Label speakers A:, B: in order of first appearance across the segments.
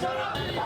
A: Shut up!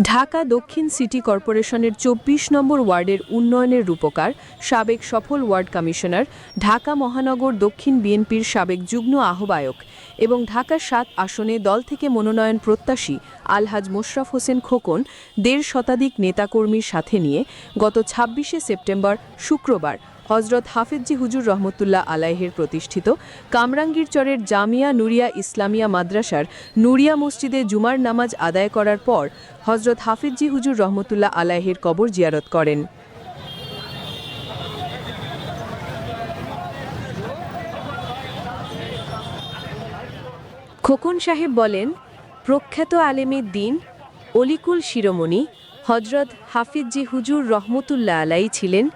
B: Dhaka দক্ষিণ city কর্পোরেশনের চব্বিশ নম্বর ওয়ার্ডের উন্নয়নের রূপকার সাবেক সফল ওয়ার্ড কমিশনার, ঢাকা মহানগর দক্ষিণ বিএনপির সাবেক যুগ্ম আহ্বায়ক এবং ঢাকা সাত আসনে দল থেকে মনোনয়ন প্রত্যাশী আলহাজ মোশরাফ হোসেন খোকন দেড় শতাধিক নেতাকর্মীর সাথে নিয়ে গত ছাব্বিশে সেপ্টেম্বর শুক্রবার হজরত হাফিজি হুজুর রহমতুল্লাহ আলাইহের প্রতিষ্ঠিত কামরাঙ্গীর চরের জামিয়া নুরিয়া ইসলামিয়া মাদ্রাসার নুরিয়া মসজিদে জুমার নামাজ আদায় করার পর হজরত হাফিজি হুজুর রহমতুল্লাহ আলাইহের কবর জিয়ারত করেন। খোকন সাহেব বলেন, প্রখ্যাত আলেমের দিন অলিকুল শিরোমণি হজরত হাফিজি হুজুর রহমতুল্লাহ আলাই ছিলেন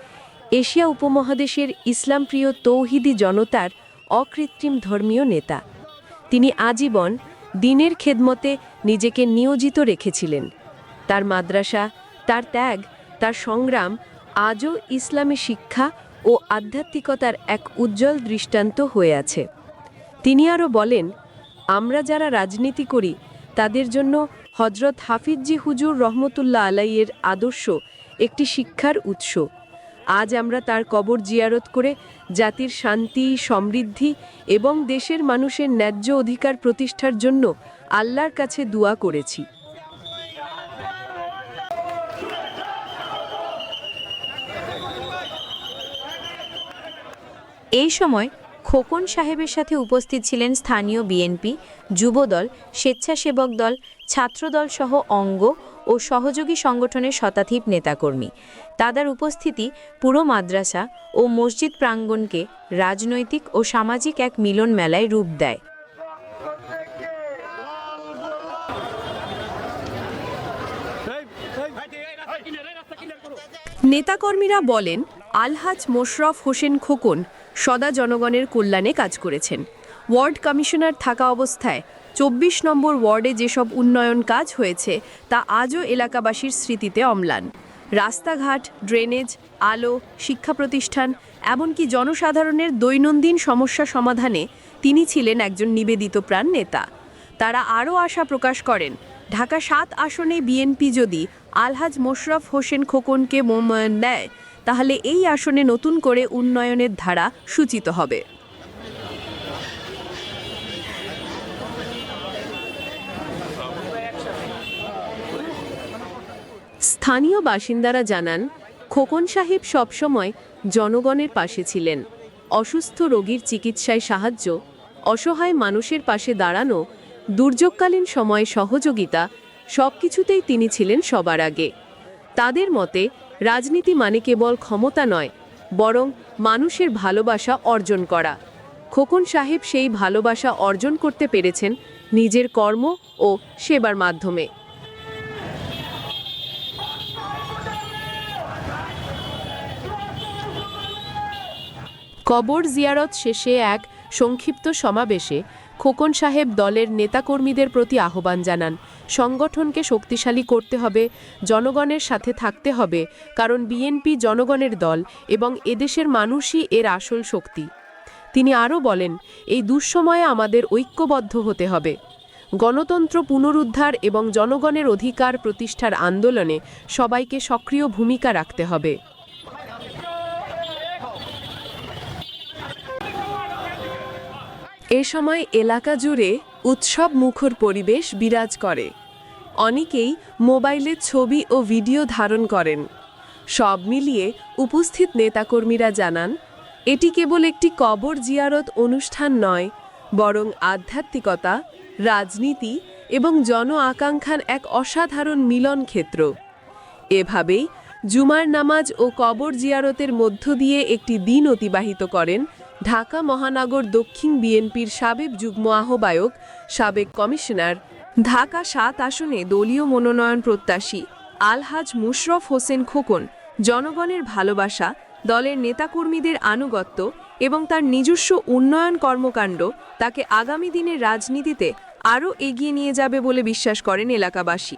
B: এশিয়া উপমহাদেশের ইসলামপ্রিয় তৌহিদি জনতার অকৃত্রিম ধর্মীয় নেতা। তিনি আজীবন দিনের খেদমতে নিজেকে নিয়োজিত রেখেছিলেন। তার মাদ্রাসা, তার ত্যাগ, তার সংগ্রাম আজও ইসলামী শিক্ষা ও আধ্যাত্মিকতার এক উজ্জ্বল দৃষ্টান্ত হয়ে আছে। তিনি আরও বলেন, আমরা যারা রাজনীতি করি, তাদের জন্য হজরত হাফিজি হুজুর রহমতুল্লাহ আলাইয়ের আদর্শ একটি শিক্ষার উৎস। আজ আমরা তার কবর জিয়ারত করে জাতির শান্তি, সমৃদ্ধি এবং দেশের মানুষের ন্যায্য অধিকার প্রতিষ্ঠার জন্য আল্লাহর কাছে দোয়া করেছি।
C: এই সময় খোকন সাহেবের সাথে উপস্থিত ছিলেন স্থানীয় বিএনপি, যুবদল, স্বেচ্ছাসেবক দল, ছাত্রদল সহ অঙ্গ ও সহযোগী সংগঠনের শতাধিক নেতাকর্মী। তাদের উপস্থিতি পুরো মাদ্রাসা ও মসজিদ প্রাঙ্গণকে রাজনৈতিক ও সামাজিক এক মিলন মেলায় রূপ দেয়।
B: নেতাকর্মীরা বলেন, আলহাজ মোশরফ হোসেন খোকন সদা জনগণের কল্যাণে কাজ করেছেন। ওয়ার্ড কমিশনার থাকা অবস্থায় চব্বিশ নম্বর ওয়ার্ডে যেসব উন্নয়ন কাজ হয়েছে, তা আজও এলাকাবাসীর স্মৃতিতে অম্লান। রাস্তাঘাট, ড্রেনেজ, আলো, শিক্ষা প্রতিষ্ঠান, এমনকি জনসাধারণের দৈনন্দিন সমস্যা সমাধানে তিনি ছিলেন একজন নিবেদিত প্রাণ নেতা। তারা আরও আশা প্রকাশ করেন, ঢাকা সাত আসনে বিএনপি যদি আলহাজ মোশরফ হোসেন খোকনকে মনোনয়ন দেয়, তাহলে এই আসনে নতুন করে উন্নয়নের ধারা সূচিত হবে। স্থানীয় বাসিন্দারা জানান, খোকন সাহেব সবসময় জনগণের পাশে ছিলেন। অসুস্থ রোগীর চিকিৎসায় সাহায্য, অসহায় মানুষের পাশে দাঁড়ানো, দুর্যোগকালীন সময়ে সহযোগিতা, সবকিছুতেই তিনি ছিলেন সবার আগে। তাদের মতে, রাজনীতি মানে কেবল ক্ষমতা নয়, বরং মানুষের ভালোবাসা অর্জন করা। খোকন সাহেব সেই ভালোবাসা অর্জন করতে পেরেছেন নিজের কর্ম ও সেবার মাধ্যমে। কবর জিয়ারত শেষে এক সংক্ষিপ্ত সমাবেশে খোকন সাহেব দলের নেতাকর্মীদের প্রতি আহ্বান জানান। সংগঠনকে শক্তিশালী করতে হবে, জনগণের সাথে থাকতে হবে, কারণ বিএনপি জনগণের দল এবং এদেশের মানুষই এর আসল শক্তি। তিনি আরও বলেন, এই দুঃসময়ে আমাদের ঐক্যবদ্ধ হতে হবে। গণতন্ত্র পুনরুদ্ধার এবং জনগণের অধিকার প্রতিষ্ঠার আন্দোলনে সবাইকে সক্রিয় ভূমিকা রাখতে হবে। এ সময় এলাকা জুড়ে উৎসব মুখর পরিবেশ বিরাজ করে। অনেকেই মোবাইলে ছবি ও ভিডিও ধারণ করেন। সব মিলিয়ে উপস্থিত নেতাকর্মীরা জানান, এটি কেবল একটি কবর জিয়ারত অনুষ্ঠান নয়, বরং আধ্যাত্মিকতা, রাজনীতি এবং জন আকাঙ্ক্ষার এক অসাধারণ মিলন ক্ষেত্র। এভাবেই জুমার নামাজ ও কবর জিয়ারতের মধ্য দিয়ে একটি দিন অতিবাহিত করেন ঢাকা মহানগর দক্ষিণ বিএনপির সাবেক যুগ্ম আহ্বায়ক, সাবেক কমিশনার, ঢাকা সাত আসনে দলীয় মনোনয়ন প্রত্যাশী আলহাজ মুশরফ হোসেন খোকন, জনগণের ভালোবাসা, দলের নেতাকর্মীদের আনুগত্য এবং তার নিজস্ব উন্নয়ন কর্মকাণ্ড তাকে আগামী দিনের রাজনীতিতে আরও এগিয়ে নিয়ে যাবে বলে বিশ্বাস করেন এলাকাবাসী।